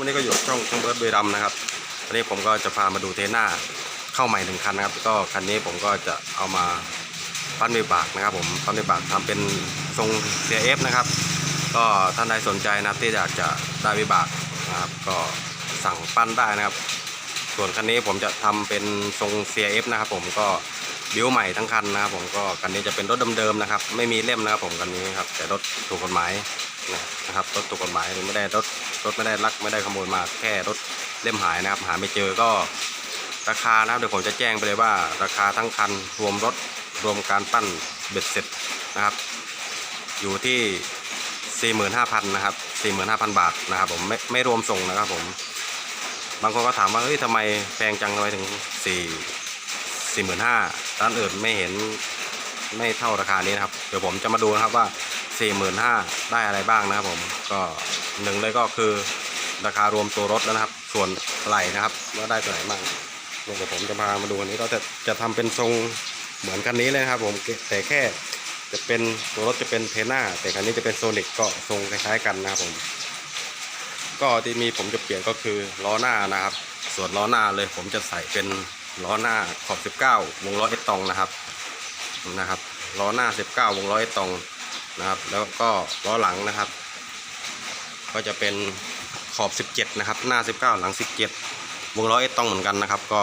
วันนี้ก็อยู่ช่องช่องเบิร์ดเบรัมนะครับวันนี้ผมก็จะพามาดูเทน่าเข้าใหม่หนึ่งคันนะครับ ก็คันนี้ผมก็จะเอามาปั้นวิบากนะครับ ผมปั้นวิบากทำเป็นทรง CF นะครับ ก็ท่านใดสนใจนะที่อยากจะได้วิบากนะครับ ก็สั่งปั้นได้นะครับ ส่วนคันนี้ผมจะทำเป็นทรง CF นะครับ ผมก็ บิวใหม่ทั้งคันนะครับผมก็คันนี้จะเป็นรถเดิมๆนะครับ ไม่มีเล่มนะครับผมคันนี้ครับแต่รถถูกกฎหมายนะครับรถถูกกฎหมายไม่ได้รถรถไม่ได้ลักไม่ได้ขโมยมาแค่รถเล่มหายนะครับ หาไม่เจอก็ราคานะครับเดี๋ยวผมจะแจ้งไปเลยว่า ราคาทั้งคันรวมรถรวมการปั้นเบ็ดเสร็จนะครับ อยู่ที่ 45,000นะครับ45,000 บาทนะครับผมไม่ไม่รวมส่งนะครับผม บางคนก็ถามว่าเฮ้ยทำไมแพงจังทำไมถึงสี่ สี่หมื่นห้าร้านอื่นไม่เห็นไม่เท่าราคานี้นะครับ เดี๋ยวผมจะมาดูนะครับว่าสี่หมื่นห้าได้อะไรบ้างนะครับผมก็หนึ่งเลยก็คือราคารวมตัวรถแล้วนะครับ ส่วนไหลนะครับว่าได้ตัวไหนบ้างเดี๋ยวผมจะพามาดูอันนี้เราจะจะทำเป็นทรงเหมือนกันนี้เลยนะครับ ผมแต่แค่จะเป็นตัวรถจะเป็นเทน่าแต่คันนี้จะเป็นโซนิกก็ทรงคล้ายๆกันนะครับผมก็ที่มีผมจะเปลี่ยนก็คือล้อหน้านะครับ ส่วนล้อหน้าเลยผมจะใส่เป็น ล้อหน้าขอบ 19 วงล้อเอตองนะครับนะครับล้อหน้า 19 วงล้อเอตองนะครับ แล้วก็ล้อหลังนะครับ ก็จะเป็นขอบ 17 นะครับ หน้า 19 หลัง 17 วงล้อเอตองเหมือนกันนะครับ ก็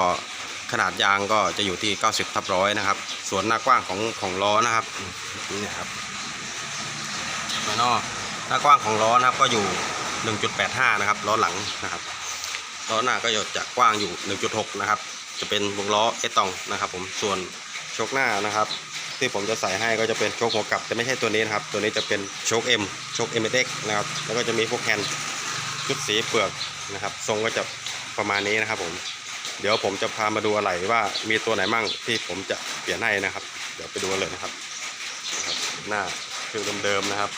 ขนาดยางก็จะอยู่ที่ 90ทับร้อยนะครับ ส่วนหน้ากว้างของของล้อนะครับนี่ครับแล้วก็หน้ากว้างของล้อนะครับก็อยู่ 1.85 นะครับล้อหลังนะครับล้อหน้าก็จะกว้างอยู่ 1.6 นะครับ จะเป็นวงล้อเอตองนะครับ ผมส่วนโชคหน้านะครับ ที่ผมจะใส่ให้ก็จะเป็นโชคหัวกลับแต่ไม่ใช่ตัวนี้นะครับ ตัวนี้จะเป็นโชค M โชค m x นะครับ แล้วก็จะมีพวกแฮนด์ชุดสีเปลือกนะครับ ทรงก็จะประมาณนี้นะครับ ผมเดี๋ยวผมจะพามาดูอะไรว่ามีตัวไหนมั่งที่ผมจะเปลี่ยนให้นะครับ เดี๋ยวไปดูกันเลยนะครับ หน้าคือเดิมๆนะครับ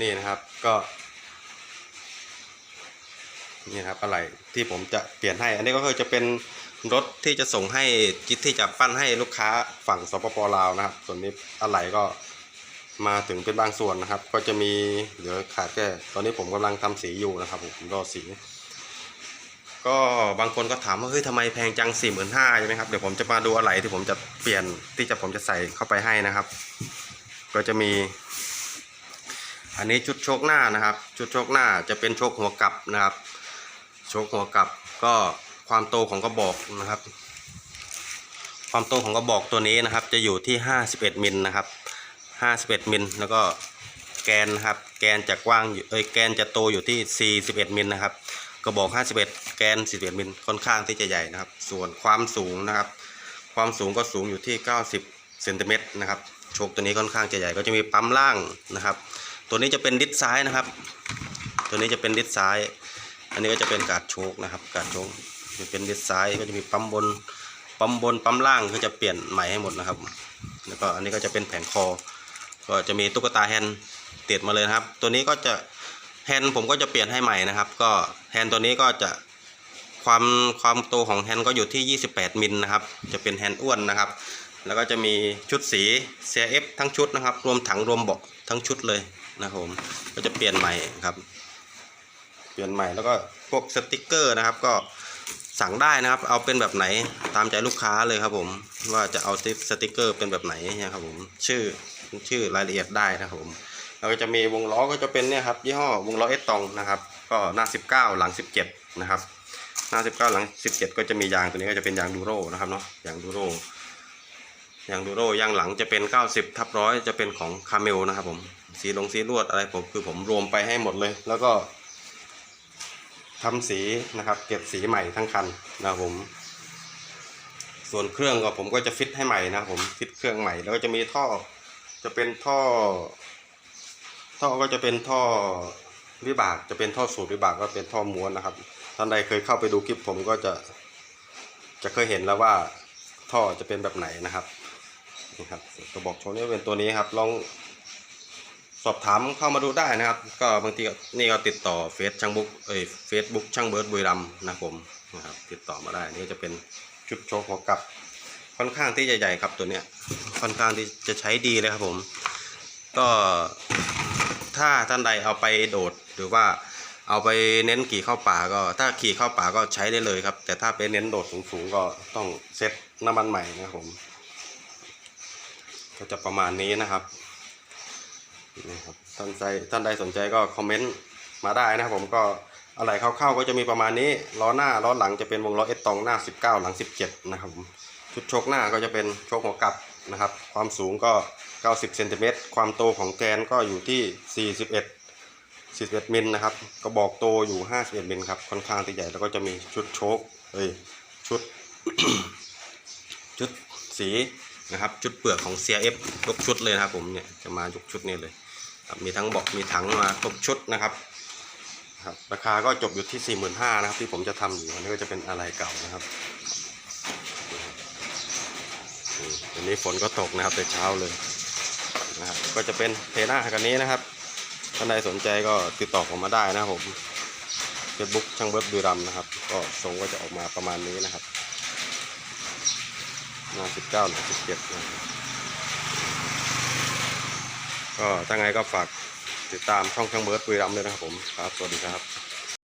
นี่นะครับก็ นี่ครับอะไรที่ผมจะเปลี่ยนให้ อันนี้ก็คือจะเป็นรถที่จะส่งให้จิตที่จะปั้นให้ลูกค้าฝั่งสปปลาวนะครับ ส่วนนี้อะไรก็มาถึงเป็นบางส่วนนะครับ ก็จะมีเหลือขาดแค่ตอนนี้ผมกำลังทำสีอยู่นะครับผมรอสี ก็บางคนก็ถามว่าเฮ้ยทำไมแพงจังสี่หมื่นห้าใช่ไหมครับเดี๋ยวผมจะมาดูอะไรที่ผมจะเปลี่ยนที่จะผมจะใส่เข้าไปให้นะครับ ก็จะมีอันนี้ชุดโชคหน้านะครับ ชุดโชคหน้าจะเป็นโชคหัวกลับนะครับ โชคหัวกลับก็ความโตของกระบอกนะครับ ความโตของกระบอกตัวนี้นะครับ จะอยู่ที่ 51มิลนะครับ 51มิลแล้วก็แกนนะครับ แกนจะกว้างอยู่เอ้ยแกนจะโตอยู่ที่ 41มิลนะครับ กระบอก 51 แกน 41มิลค่อนข้างที่จะใหญ่นะครับ ส่วนความสูงนะครับ ความสูงก็สูงอยู่ที่ 90เซนติเมตรนะครับโชคตัวนี้ค่อนข้างจะใหญ่ก็จะมีปั๊มล่างนะครับ ตัวนี้จะเป็นดิสซ้ายนะครับ ตัวนี้จะเป็นดิสซ้าย อันนี้ก็จะเป็นการดโชคนะครับการดโชคจะเป็นดิสซ้ายก็จะมีปั๊มบนปั๊มบนปั๊มล่างก็จะเปลี่ยนใหม่ให้หมดนะครับ แล้วก็อันนี้ก็จะเป็นแผงคอ ก็จะมีตุ๊กตาแฮนด์ติดมาเลยครับ ตัวนี้ก็จะแฮนด์ผมก็จะเปลี่ยนให้ใหม่นะครับ ก็แฮนด์ตัวนี้ก็จะความความโตของแฮนด์ก็อยู่ที่ 28 มิลนะครับ จะเป็นแฮนด์อ้วนนะครับ แล้วก็จะมีชุดสี CF ทั้งชุดนะครับ รวมถังรวมเบาะทั้งชุดเลยนะครับผมก็จะเปลี่ยนใหม่ครับ ปลี่ยนใหม่แล้วก็พวกสติกเกอร์นะครับ ก็สั่งได้นะครับ เอาเป็นแบบไหนตามใจลูกค้าเลยครับ ผมว่าจะเอาสติกเกอร์เป็นแบบไหนนะครับผมชื่อชื่อรายละเอียดได้นะครับผมแล้วก็จะมีวงล้อก็จะเป็นเนี่ยครับยี่ห้อวงล้อเอสตองนะครับ ก็หน้า 19 หลัง 17 นะครับ หน้า 19 หลัง 17 ก็จะมียางตัวนี้ก็จะเป็นยางดูโรนะครับเนาะยางดูโรยางดูโรยางหลังจะเป็น 90ทับร้อยจะเป็นของคาเมลนะครับผมสีลงสีลวดอะไรผมคือผมรวมไปให้หมดเลย แล้วก็ ทำสีนะครับ เก็บสีใหม่ทั้งคันนะครับผม ส่วนเครื่องก็ผมก็จะฟิตให้ใหม่นะผมฟิตเครื่องใหม่ แล้วก็จะมีท่อจะเป็นท่อ ท่อก็จะเป็นท่อวิบากจะเป็นท่อสูบวิบากก็เป็นท่อม้วนนะครับท่านใดเคยเข้าไปดูคลิปผมก็จะจะเคยเห็นแล้วว่าท่อจะเป็นแบบไหนนะครับนี่ครับกระบอกชว์นี่เป็นตัวนี้ครับลอง สอบถามเข้ามาดูได้นะครับ ก็บางทีนี่ก็ติดต่อเฟซช่างบุ๊กเอ้ยเฟซบุ๊กช่างเบิร์ดบุรีรัมย์นะผมนะครับติดต่อมาได้นี่จะเป็นชุดโชว์หัวกลับ ค่อนข้างที่ใหญ่ๆครับตัวเนี้ยค่อนข้างที่จะใช้ดีเลยครับผม ก็ถ้าท่านใดเอาไปโดดหรือว่าเอาไปเน้นขี่เข้าป่าก็ถ้าขี่เข้าป่าก็ใช้ได้เลยครับ แต่ถ้าไปเน้นโดดสูงๆก็ต้องเซ็ตน้ำมันใหม่นะครับผม ก็จะประมาณนี้นะครับ นี่ครับท่านใดท่านใดสนใจก็คอมเมนต์มาได้นะครับผมก็อะไรเข้าๆก็จะมีประมาณนี้ล้อหน้าล้อหลังจะเป็นวงล้อเอสตองหน้า 19 หลัง 17 นะครับผมชุดโชคหน้าก็จะเป็นโชคหัวกลับนะครับ ความสูงก็ 90เซนติเมตรความโตของแกนก็อยู่ที่ 41 41มิลนะครับกระบอกโตอยู่51มิลครับค่อนข้างที่ใหญ่แล้วก็จะมีชุดโชคเอ้ยชุด ชุดสีนะครับ ชุดเปลือกของ CRF ยกชุดเลยนะครับผมเนี่ยจะมายกชุดนี้เลย มีทั้งบอกมีถังมาครบชุดนะครับครับ ราคาก็จบอยู่ที่ 45,000นะครับ ที่ผมจะทำอยู่อันนี้ก็จะเป็นอะไรเก่านะครับวันนี้ฝนก็ตกนะครับแต่เช้าเลยนะครับก็จะเป็นเทน่าคันนี้นะครับท่านใดสนใจก็ติดต่อผมมาได้นะครับผมเฟซบุ๊กช่างเบิร์ดบุรัมนะครับ ก็ทรงก็จะออกมาประมาณนี้นะครับหน้าสิบเก้าหน้าสิบเจ็ดนะ ก็ถ้าไงก็ฝากติดตามช่องช่างเบิร์ดปุยรำเลยนะครับผมครับ สวัสดีครับ